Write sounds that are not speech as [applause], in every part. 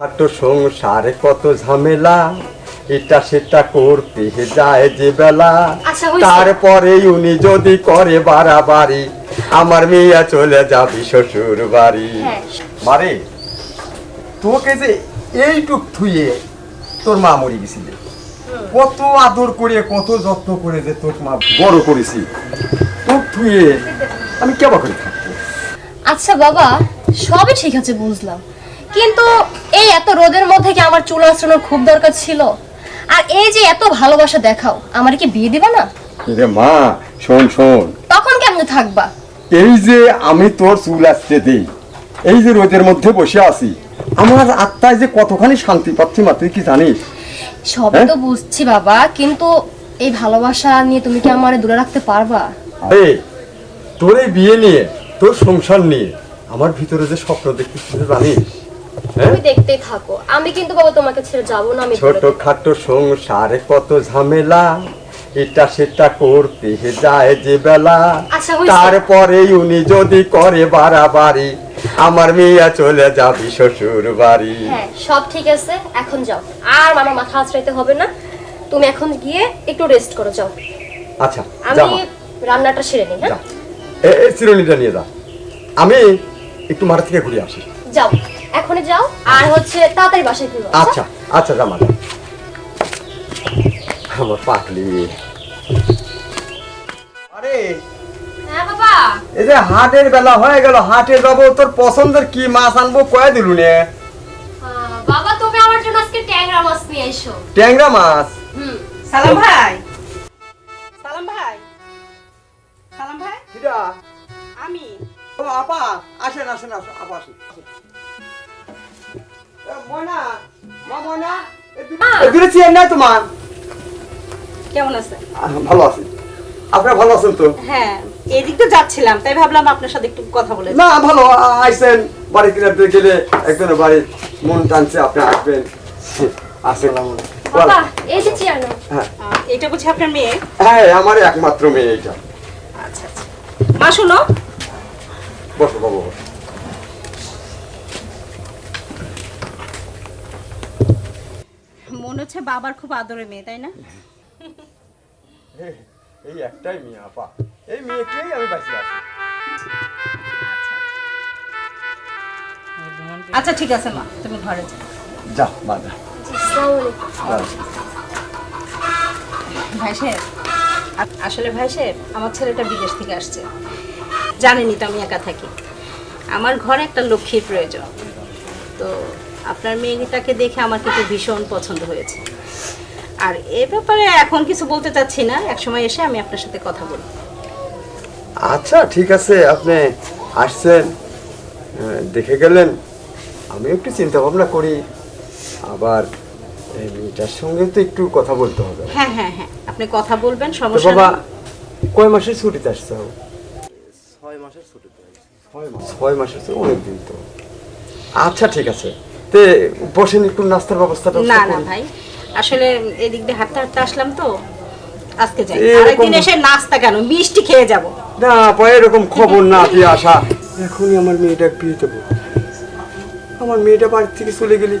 খাটো সংসারে কত ঝামেলা এটা সেটা করতে যায় যে বেলা। আচ্ছা। তারপরে উনি যদি করে বাড়াবাড়ি আমার মেয়ে চলে যাবি শ্বশুর বাড়ি। হ্যাঁ। মারে তোকে যে এইটুক থুয়ে তোর মা মরে গেছিলে। কত আদর করে কত যত্ন করে যে তোর মা বড় করেছি। তোর থুয়ে আমি কেবা করে থাকব। আচ্ছা বাবা সবই ঠিক আছে বুঝলাম। কিন্তু এই এত রোদের মধ্যে কি আমার চুল আঁচড়ানোর খুব দরকার ছিল? আর এই যে এত ভালোবাসা দেখাও আমার কি বিয়ে দিবা না? রে মা শোন শোন। তখন কেমনে থাকবা? এই যে আমি তোর চুল আসতে দিই এই যে রোদের মধ্যে বসে আছি আমার আত্মায় যে কতখানি শান্তি পাচ্ছি মা তুই কি জানিস? সবই হ্যাঁ? তো বুঝছি বাবা কিন্তু এই ভালোবাসা নিয়ে তুমি কি আমার দূরে রাখতে পারবা? আরে তোর এই বিয়ে নিয়ে তোর সংসার নিয়ে আমার ভিতরে যে স্বপ্ন দেখতেছিস জানিস? তুমি দেখতেই থাকো। আমি কিন্তু বাবা তোমাকে ছেড়ে যাব না আমি ছোট খাটো সংসারে কত ঝামেলা এটা সেটা করতে যায় যে বেলা। আচ্ছা, তারপরে উনি যদি করে বাড়াবাড়ি আমার মেয়ে চলে যাবি শ্বশুর বাড়ি। হ্যাঁ সব ঠিক আছে এখন যাও। আর আমার মাথা আঁচড়াইতে হবে না। তুমি এখন গিয়ে একটু রেস্ট করো যাও। আচ্ছা আমি রান্নাটা সেরে নিই হ্যাঁ? এই চিরুনিটা নিয়ে যা আমি একটু মাঠে থেকে ঘুরে আসি। যাও। এখনই যাও আর হচ্ছে তাড়াতাড়ি বাসায় ফিরো আচ্ছা? আচ্ছা জামা আমার পাকলি আরে হ্যাঁ বাবা। এই যে হাটের বেলা হয়ে গেল হাটে যাব তোর পছন্দের কি মাছ আনব কয়ে দিলু নে? বাবা তুমি আমার জন্য আজকে ট্যাংরা মাছ নিয়ে এসো। ট্যাংরা মাছ? হুম। সালাম ভাই। সালাম ভাই। সালাম ভাই। আমি। ও আপা আসেন আসেন আসেন আপা আসেন। দূরে- এ দূরে তোমার। কেমন আছেন? ভালো আছি। আপনারা ভালো আছেন তো? হ্যাঁ এদিক তো যাচ্ছিলাম তাই ভাবলাম আপনার সাথে একটু কথা বলে না ভালো আইসেন। বাড়ি কিনাতে গেলে একজনের বাড়ি মন টানছে আপনি আসবেন। আসসালাম বাবা এই যে হ্যাঁ। এটা বুঝি আপনার মেয়ে? হ্যাঁ আমার একমাত্র মেয়ে এইটা। আচ্ছা আচ্ছা। মা শুনো। বসো বাবু বসো। মনে হচ্ছে বাবার খুব আদরের মেয়ে তাই না? [laughs] এই- একটাই মেয়ে আপা। এই মেয়েকেই আমি আছি আচ্ছা ঠিক আছে মা তুমি ঘরে যাও। যা জি, ভাই সাহেব আসলে ভাই সাহেব আমার ছেলেটা বিদেশ থেকে আসছে। জানেনি তো আমি একা থাকি। আমার ঘরে একটা লক্ষ্মীর প্রয়োজন। তো আপনার মেয়েটাকে দেখে আমার কিন্তু ভীষণ পছন্দ হয়েছে। আর এ ব্যাপারে এখন কিছু বলতে চাচ্ছি না। একসময় এসে আমি আপনার সাথে কথা বলব আচ্ছা ঠিক আছে আপনি আসছেন। দেখে গেলেন। আমি একটু চিন্তা ভাবনা করি। আবার এই মেয়েটার সঙ্গে তো একটু কথা বলতে হবে। হ্যাঁ হ্যাঁ হ্যাঁ আপনি কথা বলবেন সমস্যা বাবা কয় মাসের ছুটিতে আসছে ছয় মাসের ছুটিতে ছয় মাস ছয় মাসের ছুটি অনেক দিন তো। আচ্ছা ঠিক আছে। তে বসেন একটু নাস্তার ব্যবস্থাটা না না ভাই। আসলে এদিক দিয়ে হাঁটতে হাঁটতে আসলাম তো। আজকে যাই। আরেকদিন এসে নাস্তা কেন? মিষ্টি খেয়ে যাব। না পরে এরকম খবর না দিয়ে আসা। এখনই আমার মেয়েটা বিয়ে দেবো। আমার মেয়েটা বাড়ির থেকে চলে গেলি।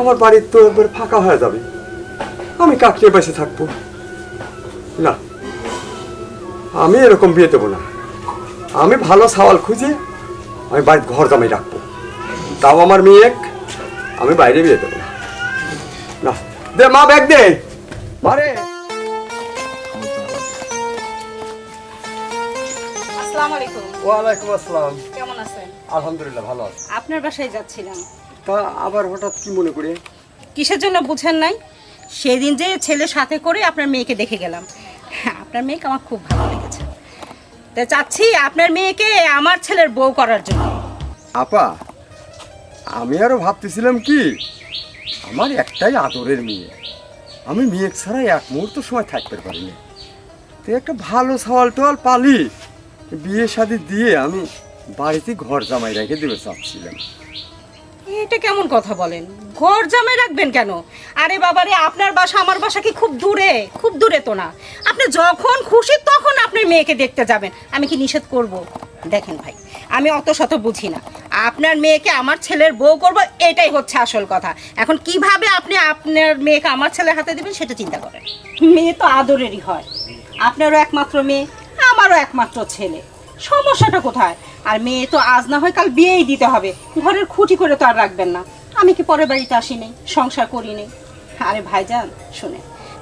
আমার বাড়ির তো একবার ফাঁকা হয়ে যাবে। আমি কাকিয়ে বেঁচে থাকব। না আমি এরকম বিয়ে দেবো না। আমি ভালো সাওয়াল খুঁজে আমি বাড়ির ঘর জামাই রাখব। তাও আমার মেয়ে এক, আমি বাইরে বিয়ে দেবো না। দে মা ব্যাগ দে। মারে আসসালামু আলাইকুম। ওয়ালাইকুম আসসালাম। কেমন আছেন? আলহামদুলিল্লাহ ভালো আছি। আপনার বাসায় যাচ্ছিলাম। তা আবার হঠাৎ কি মনে করে? কিসের জন্য বুঝেন নাই? সেদিন যে ছেলে সাথে করে আপনার মেয়েকে দেখে গেলাম। হ্যাঁ, আপনার মেয়েকে আমার খুব ভালো লেগেছে। তা চাচ্ছি আপনার মেয়েকে আমার ছেলের বউ করার জন্য। আপা আমি আরও ভাবতেছিলাম কি, আমার একটাই আদরের মেয়ে। আমি মেয়ে ছাড়া এক মুহূর্ত সময় থাকতে পারিনি। তুই একটা ভালো সওয়াল টোয়াল পালি, বিয়ে শাদি দিয়ে আমি বাড়িতে ঘর জামাই রেখে দেবে চাচ্ছিলাম। এটা কেমন কথা বলেন? ঘর জামাই রাখবেন কেন? আরে বাবারে, আপনার বাসা আমার বাসা কি খুব দূরে? খুব দূরে তো না। আপনি যখন খুশি তখন আপনার মেয়েকে দেখতে যাবেন। আমি কি নিষেধ করব? দেখেন ভাই, আমি অত শত বুঝি না। আপনার মেয়েকে আমার ছেলের বউ করব, এটাই হচ্ছে আসল কথা। এখন কীভাবে আপনি আপনার মেয়েকে আমার ছেলের হাতে দেবেন সেটা চিন্তা করেন। মেয়ে তো আদরেরই হয়। আপনারও একমাত্র মেয়ে, আমারও একমাত্র ছেলে। সমস্যাটা কোথায়? আর মেয়ে তো আজ না হয় কাল বিয়েই দিতে হবে। ঘরের খুঁটি করে তো আর রাখবেন না। আমি কি পরের বাড়িতে আসি নেই সংসার করি নেই আরে ভাইজান শুনে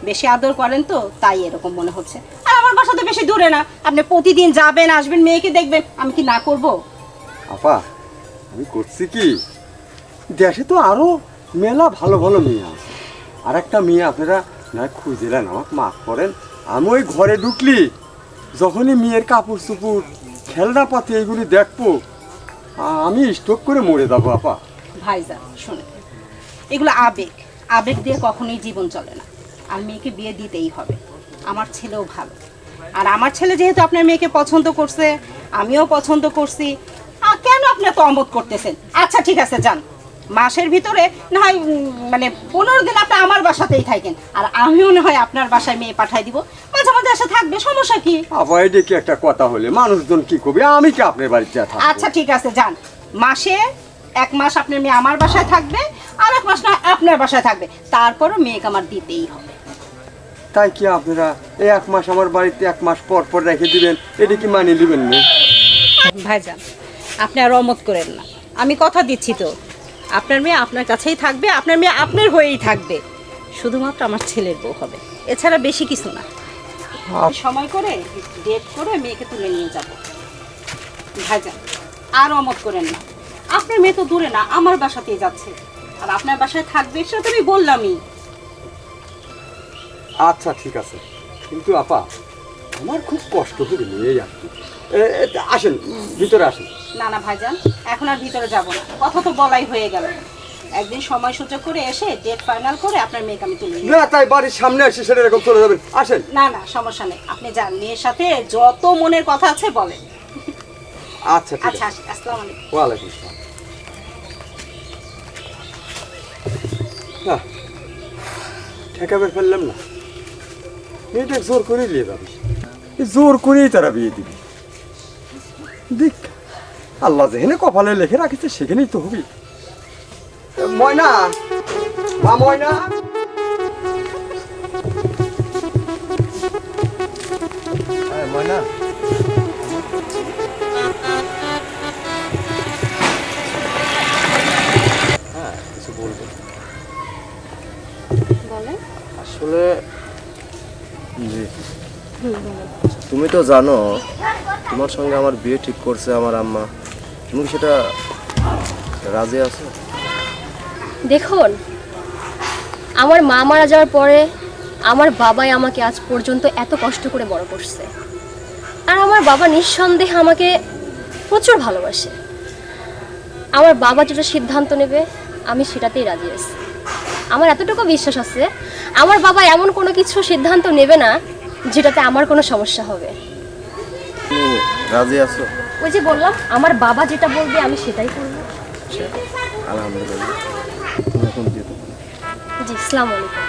বেশি আদর করেন তো, তাই এরকম মনে হচ্ছে। আর আমার বাসা তো বেশি দূরে না। আপনি প্রতিদিন যাবেন, আসবেন, মেয়েকে দেখবেন, আমি কি না করব? আপা, আমি করছি কি? দেশে তো আরও মেলা ভালো ভালো মেয়ে আছে। আর একটা মেয়ে আপনারা না খুঁজলেন, আমাকে মাফ করেন। আমি ওই ঘরে ঢুকলি, যখনই মেয়ের কাপড় চুপুর খেলনা পাতি এইগুলি দেখব আমি স্টক করে মরে যাব, আপা। ভাইজান শুনে এগুলো আবেগ। আবেগ দিয়ে কখনোই জীবন চলে না। আর মেয়েকে বিয়ে দিতেই হবে। আমার ছেলেও ভালো। আর আমার ছেলে যেহেতু আপনার মেয়েকে পছন্দ করছে আমিও পছন্দ করছি কেন আপনি তো অমত করতেছেন? আচ্ছা ঠিক আছে যান। মাসের ভিতরে না হয় মানে পনেরো দিন আপনি আমার বাসাতেই থাকেন। আর আমিও না হয় আপনার বাসায় মেয়ে পাঠাই দিব। মাঝে মাঝে এসে থাকবে সমস্যা কি? এটা কি একটা কথা হলে মানুষজন কি করবে? আমি কি আপনার বাড়িতে আচ্ছা ঠিক আছে যান। মাসে এক মাস আপনার মেয়ে আমার বাসায় থাকবে আর এক মাস না আপনার বাসায় থাকবে। তারপরও মেয়েকে আমার দিতেই হবে। তাই কি আপনারা এই এক মাস আমার বাড়িতে এক মাস পর পর রেখে দিবেন? এটা কি মানিয়ে নেবেন না ভাইজান আপনি আর অমত করেন না। আমি কথা দিচ্ছি তো। আপনার মেয়ে আপনার কাছেই থাকবে আপনার মেয়ে আপনার হয়েই থাকবে। শুধুমাত্র আমার ছেলের বউ হবে। এছাড়া বেশি কিছু না। সময় করে ডেট করে মেয়েকে তুলে নিয়ে যাব। ভাইজান আর অমত করেন না। আপনার মেয়ে তো দূরে না আমার বাসাতেই যাচ্ছে। আর আপনার বাসায় থাকবে সেটা তো আমি বললামই। আচ্ছা ঠিক আছে। কিন্তু আপা আমার খুব কষ্ট করে নিয়ে যাচ্ছি। আসেন ভিতরে আসেন। না না ভাইজান এখন আর ভিতরে যাব না। কথা তো বলাই হয়ে গেল। একদিন সময় সুযোগ করে এসে ডেট ফাইনাল করে আপনার মেয়েকে আমি তুলে না তাই বাড়ির সামনে এসে সেটা এরকম চলে যাবেন আসেন। না না সমস্যা নেই। আপনি যান মেয়ের সাথে যত মনের কথা আছে বলেন। আচ্ছা ঠিক আচ্ছা আছে। আসসালামু আলাইকুম। আসসালাম। না ঠেকাবে ফেললাম না। মেয়েটা জোর করেই নিয়ে যাবে জোর করেই তারা বিয়ে দিবে। দেখ আল্লাহ যেখানে কপালে লেখে রাখিছে সেখানেই তো হবি। ময়না মা ময়না। হ্যাঁ, ময়না। বলব। আসলে জি। তুমি তো জানো তোমার সঙ্গে আমার বিয়ে ঠিক করছে আমার আম্মা। তুমি সেটা রাজি আছো? দেখুন আমার মা মারা যাওয়ার পরে আমার বাবাই আমাকে আজ পর্যন্ত এত কষ্ট করে বড় করছে। আর আমার বাবা নিঃসন্দেহে আমাকে প্রচুর ভালোবাসে। আমার বাবা যেটা সিদ্ধান্ত নেবে আমি সেটাতেই রাজি আছি। আমার এতটুকু বিশ্বাস আছে আমার বাবা এমন কোনো কিছু সিদ্ধান্ত নেবে না যেটাতে আমার কোনো সমস্যা হবে। রাজি আছো? ওই যে বললাম আমার বাবা যেটা বলবে আমি সেটাই করব। আলহামদুলিল্লাহ। জি আসসালামু আলাইকুম।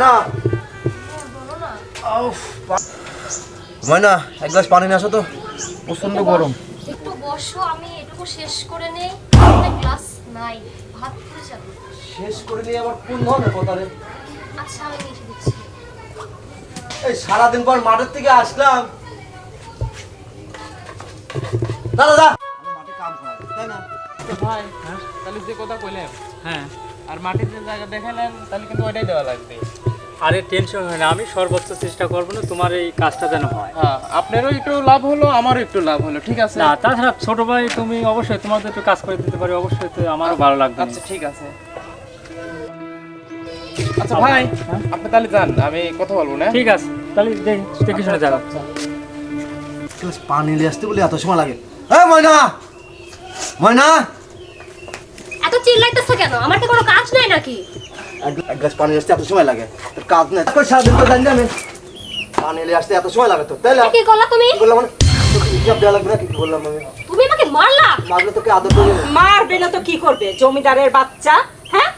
ময়না ময়না এক গ্লাস পানি নিয়ে আসো তো। প্রচণ্ড গরম। একটু বসো আমি এটুকু শেষ করে নেই। গ্লাস নাই ভাত করে যাব। শেষ করে নিয়ে আবার কোন ধরনের কথা রে? আচ্ছা আমি নিয়ে দিচ্ছি। এই সারাদিন পর মাঠের থেকে আসলাম। দাদা দা মাঠে কাম করা তাই না? তো ভাই তাহলে যে কথা কইলেন হ্যাঁ আর মাটির যে জায়গা দেখালেন তাহলে কিন্তু ওইটাই দেওয়া লাগবে। আরে টেনশন হয় না আমি সর্বোচ্চ চেষ্টা করব না তোমার এই কাজটা যেন হয়। হ্যাঁ আপনারও একটু লাভ হলো আমারও একটু লাভ হলো ঠিক আছে? না তাছাড়া ছোট ভাই তুমি অবশ্যই তোমাদের একটু কাজ করে দিতে পারি অবশ্যই তো আমারও ভালো লাগবে আচ্ছা ঠিক আছে। আচ্ছা ভাই আপনি তাহলে যান আমি কথা বলব না? ঠিক আছে তাহলে দেখি দেখে শুনে যাব পানি নিয়ে আসতে বলে এত সময় লাগে। হ্যাঁ ময়না! ময়না! চিল্লাইতেছো কেন? আমার কি কোনো কাজ নাই নাকি? এক- গ্লাস পানি আসতে এত সময় লাগে। তোর কাজ নেই। তোর সারাদিন তো জানি আমি পানি এলে আসতে এত সময় লাগে তো তাই না কি করলা তুমি? বললাম মানে? তোকে হিসাব দেওয়া লাগবে না কি আমি? তুমি আমাকে মারলা? মারলে তোকে আদর করে মারবে না তো কি করবে? জমিদারের বাচ্চা হ্যাঁ?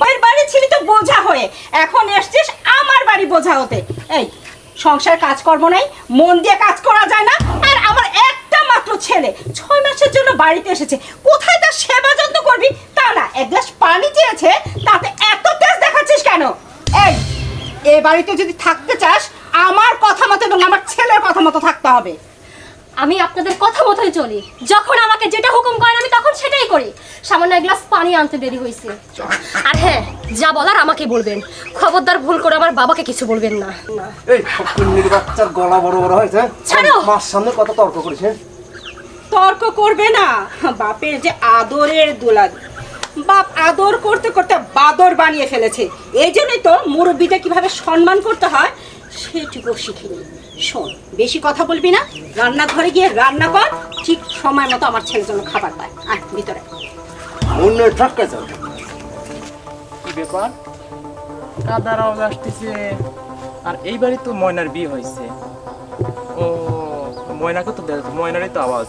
বাইরের বাড়ি ছিলি তো বোঝা হয়ে। এখন এসছিস আমার বাড়ি বোঝা হতে। এই সংসার কাজকর্ম নাই মন দিয়ে কাজ করা যায় না। আর আমার একটা মাত্র ছেলে ছয় মাসের জন্য বাড়িতে এসেছে। কোথায় তার সেবা যত্ন করবি? তা না এক গ্লাস পানি চেয়েছে তাতে এত কেন? এই এ বাড়িতে যদি থাকতে চাস আমার কথা মতো এবং আমার ছেলের কথা মতো থাকতে হবে। আমি আপনাদের কথা মতোই চলি। যখন আমাকে যেটা হুকুম করেন আমি তখন সেটাই করি। সামান্য এক গ্লাস পানি আনতে দেরি হয়েছে আর হ্যাঁ যা বলার আমাকে বলবেন। খবরদার ভুল করে আমার বাবাকে কিছু বলবেন না। এই ফকিন্নির বাচ্চার গলা বড় বড় হয়েছে। ছাড়ো। মার সামনে কত তর্ক করিস হ্যাঁ? তর্ক করবে না। বাপের যে আদরের দুলাদ বাপ আদর করতে করতে বাদর বানিয়ে ফেলেছে। এই জন্যই তো মুরব্বীদের কীভাবে সম্মান করতে হয় সেটুকু শিখিনি শোন বেশি কথা বলবি না। রান্নাঘরে গিয়ে রান্না কর ঠিক সময় মতো আমার ছেলের জন্য খাবার পায়। আয় ভিতরে। অন্য ঠকাইছে কি ব্যাপার? কাদার আওয়াজ আসতেছে। আর এই বাড়ি তো ময়নার বিয়ে হয়েছে। ও ময়নাকে তো ময়নারই তো আওয়াজ।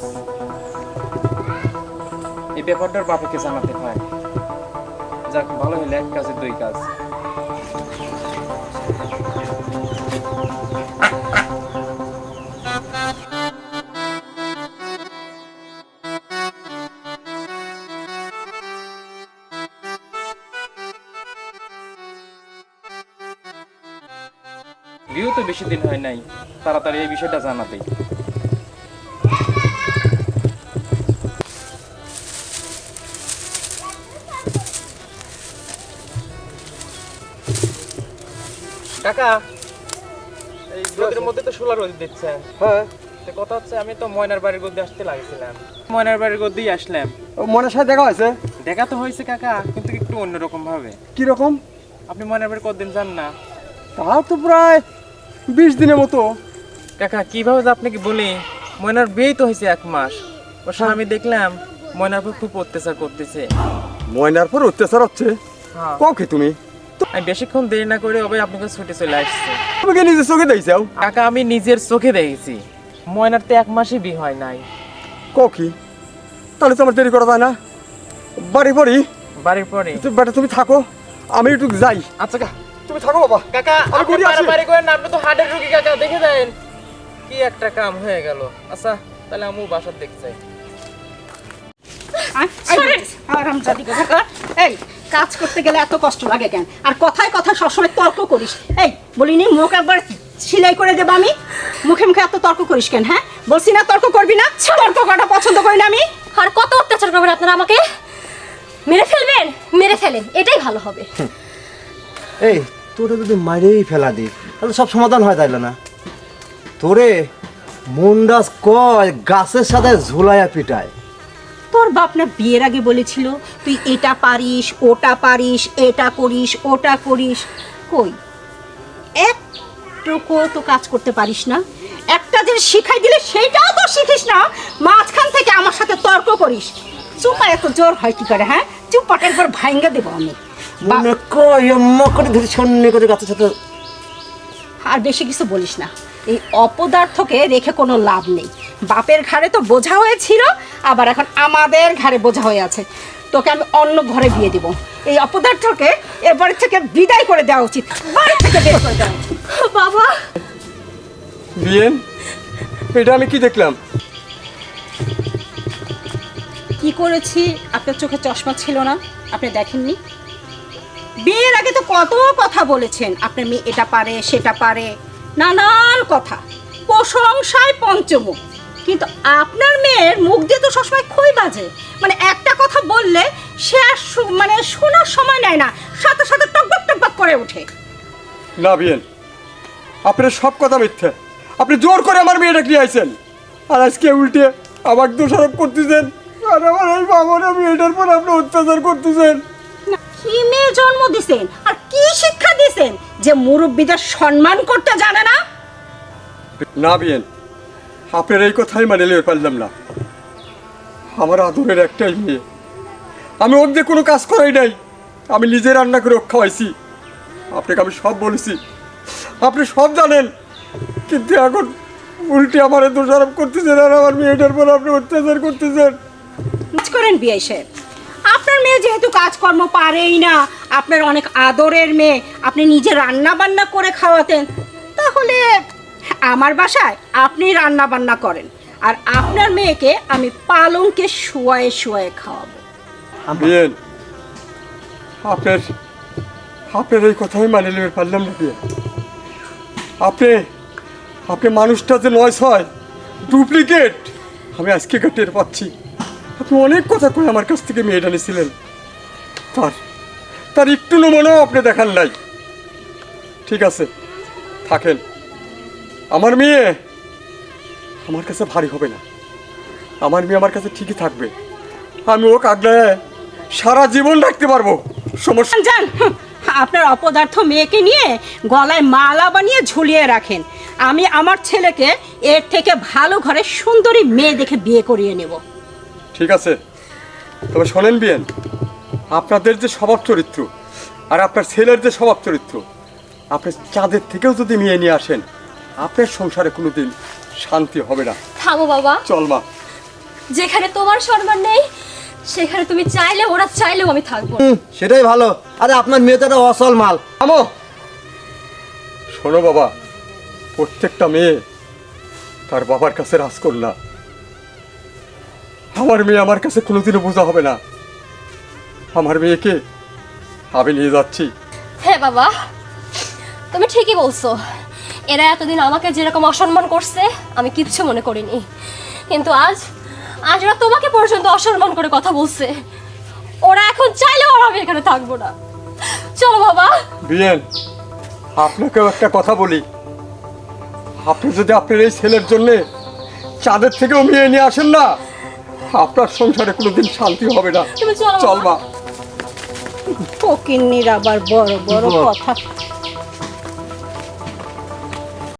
এই ব্যাপারটার বাপেকে জানাতে হয়। যাক, ভালো হলে এক কাজে দুই কাজ। বিয়েও তো বেশি দিন হয় নাই। তাড়াতাড়ি এই বিষয়টা জানাতেই কাকা এই রোদের মধ্যে তো সোলার রোদ দিচ্ছে। হ্যাঁ। কথা হচ্ছে আমি তো ময়নার বাড়ির গদ্দি আসতে লাগছিলাম। ময়নার বাড়ির গদ্দি আসলাম। ও মনের সাথে দেখা হয়েছে? দেখা তো হয়েছে কাকা কিন্তু একটু অন্যরকম ভাবে কীরকম? আপনি ময়নার বাড়ি কতদিন যান না? তাও তো প্রায় বিশ দিনের মতো। কাকা কীভাবে যে আপনাকে বলি ময়নার বিয়েই তো হয়েছে এক মাস। ওর স্বামী দেখলাম ময়নার পর খুব অত্যাচার করতেছে। ময়নার পর অত্যাচার হচ্ছে? হ্যাঁ। কও তুমি? আমি বেশিক্ষণ দেরি না করে ওই আপনাকে ছুটে চলে আসছে তুমি কি নিজে চোখে দেখছাও কাকা আমি নিজের চোখে দেখেছি ময়নার তো এক মাসই বিয়ে হয় নাই কও কি তাহলে তো আমার দেরি করা যায় না বাড়ি বাড়ি বাড়ির পরে তো বেটা তুমি থাকো আমি একটু যাই আচ্ছা কা- তুমি থাকো বাবা কাকা আমি ঘুরে আসি। বাড়ি করেন না, আপনি তো হার্টের রুগী কাকা দেখে দেন কি একটা কাম হয়ে গেল আচ্ছা তাহলে আমু বাসার দেখতে চাই আরাম জাদি কোথাকার। এই কাজ করতে গেলে এত কষ্ট লাগে কেন? আর কথায় কথায় সবসময় তর্ক করিস। এই বলিনি মুখ একবার সিলাই করে দেবো আমি। মুখে মুখে এত তর্ক করিস কেন হ্যাঁ? বলছি না তর্ক করবি না তর্ক করাটা পছন্দ করি না আমি। আর কত অত্যাচার করবেন আপনারা আমাকে? মেরে ফেলবেন? মেরে ফেলেন এটাই ভালো হবে। এই তোরে যদি মাইরেই ফেলা দি তাহলে সব সমাধান হয় তাইলে না? তোরে মুন্ডাস কয় গাছের সাথে ঝুলাইয়া পিটায়। তোর বাপ না বিয়ের আগে বলেছিল তুই এটা পারিস ওটা পারিস এটা করিস ওটা করিস। কই? একটুকু তো কাজ করতে পারিস না। একটা যে শিখাই দিলে সেইটাও তো শিখিস না। মাঝখান থেকে আমার সাথে তর্ক করিস। চুপা এত জোর হয় কি করে হ্যাঁ? চুপাটা একবার ভাঙ্গা দেবো আমি। মনে করে ধরে করে গাছের সাথে আর বেশি কিছু বলিস না। এই অপদার্থকে রেখে কোনো লাভ নেই। বাপের ঘাড়ে তো বোঝা হয়েছিল আবার এখন আমাদের ঘাড়ে বোঝা হয়ে আছে। তোকে আমি অন্য ঘরে বিয়ে দিব। এই অপদার্থকে এবার থেকে বিদায় করে দেওয়া উচিত। বাড়ি থেকে বের করে দেওয়া উচিত। বাবা! বিয়েন এটা আমি কি দেখলাম? কি করেছি? আপনার চোখে চশমা ছিল না? আপনি দেখেননি? বিয়ের আগে তো কত কথা বলেছেন। আপনার মেয়ে এটা পারে সেটা পারে। নানান কথা। প্রশংসায় পঞ্চমুখ। কিন্তু আপনার মেয়ের মুখ দিয়ে তো সবসময় খই বাজে। মানে একটা কথা বললে সে আর শু- মানে শোনার সময় নেয় না। সাথে সাথে টকবক টকবক করে ওঠে। না বিয়েন। আপনার সব কথা মিথ্যে। আপনি জোর করে আমার মেয়েটাকে নিয়ে আইছেন। আর আজকে উল্টে আমার দোষারোপ করতেছেন। আর আমার এই বাবার মেয়েটার পর আপনি অত্যাচার করতেছেন। না, কি মেয়ে জন্ম দিছেন? আর কি শিক্ষা দিছেন? যে মুরব্বীদের সম্মান করতে জানে না? না বিয়েন। আপনার এই কথাই মানে নিয়ে পারলাম না। আমার আদরের একটাই মেয়ে। আমি ওর দিয়ে কোনো কাজ করাই নাই। আমি নিজে রান্না করে ওকে খাওয়াইছি। আপনাকে আমি সব বলেছি। আপনি সব জানেন। কিন্তু এখন উল্টে আমার দোষারোপ করতেছেন আর আমার মেয়েটার পর আপনি অত্যাচার করতেছেন। কাজ করেন বিয়ে সাহেব। আপনার মেয়ে যেহেতু কাজকর্ম পারেই না, আপনার অনেক আদরের মেয়ে, আপনি নিজে রান্না বান্না করে খাওয়াতেন, তাহলে আমার বাসায় আপনি রান্না বান্না করেন আর আপনার মেয়েকে আমি পালংকে শুয়ায়ে শুয়ায়ে খাওয়াবো। বিয়েন আপনার আপনার এই কথাই মানে নেবে পারলাম না বিয়ে আপনি আপনি মানুষটা যে নয় হয় ডুপ্লিকেট। আমি আজকে টের পাচ্ছি। আপনি অনেক কথা কয়ে আমার কাছ থেকে মেয়েটা নিয়েছিলেন। তার তার একটু নমুনাও আপনি দেখান নাই। ঠিক আছে থাকেন। আমার মেয়ে? আমার কাছে ভারী হবে না। আমার মেয়ে আমার কাছে ঠিকই থাকবে। আমি ও কাগড়ায় সারা জীবন রাখতে পারব। সমস্যা যান আপনার অপদার্থ মেয়েকে নিয়ে গলায় মালা বানিয়ে ঝুলিয়ে রাখেন। আমি আমার ছেলেকে এর থেকে ভালো ঘরে সুন্দরী মেয়ে দেখে বিয়ে করিয়ে নেব। ঠিক আছে। তবে শোনেন বিয়েন আপনাদের যে স্বভাব চরিত্র আর আপনার ছেলের যে স্বভাব চরিত্র আপনি চাঁদের থেকেও যদি নিয়ে নিয়ে আসেন আপনার সংসারে কোনোদিন শান্তি হবে না। থামো বাবা। চল মা। যেখানে তোমার সম্মান নেই সেখানে তুমি চাইলে ওরা চাইলেও আমি থাকব। সেটাই ভালো। আরে আপনার মেয়ে তো একটা অসল মাল। আমো শোনো বাবা প্রত্যেকটা মেয়ে তার বাবার কাছে রাজ করলা আমার মেয়ে আমার কাছে কোনোদিনও বোঝা হবে না। আমার মেয়েকে আমি নিয়ে যাচ্ছি। হ্যাঁ বাবা তুমি ঠিকই বলছো। এরা এতদিন আমাকে যেরকম অসম্মান করছে আমি কিচ্ছু মনে করিনি। কিন্তু আজ আজ ওরা তোমাকে পর্যন্ত অসম্মান করে কথা বলছে। ওরা এখন চাইলেও আর আমি এখানে থাকব না। চলো বাবা। বিয়েন আপনাকেও একটা কথা বলি। আপনি যদি আপনার এই ছেলের জন্যে চাঁদের থেকেও মেয়ে নিয়ে আসেন না আপনার সংসারে কোনোদিন শান্তি হবে না। তুমি চলো চল মা। ফকিন্নির আবার বড় বড় কথা।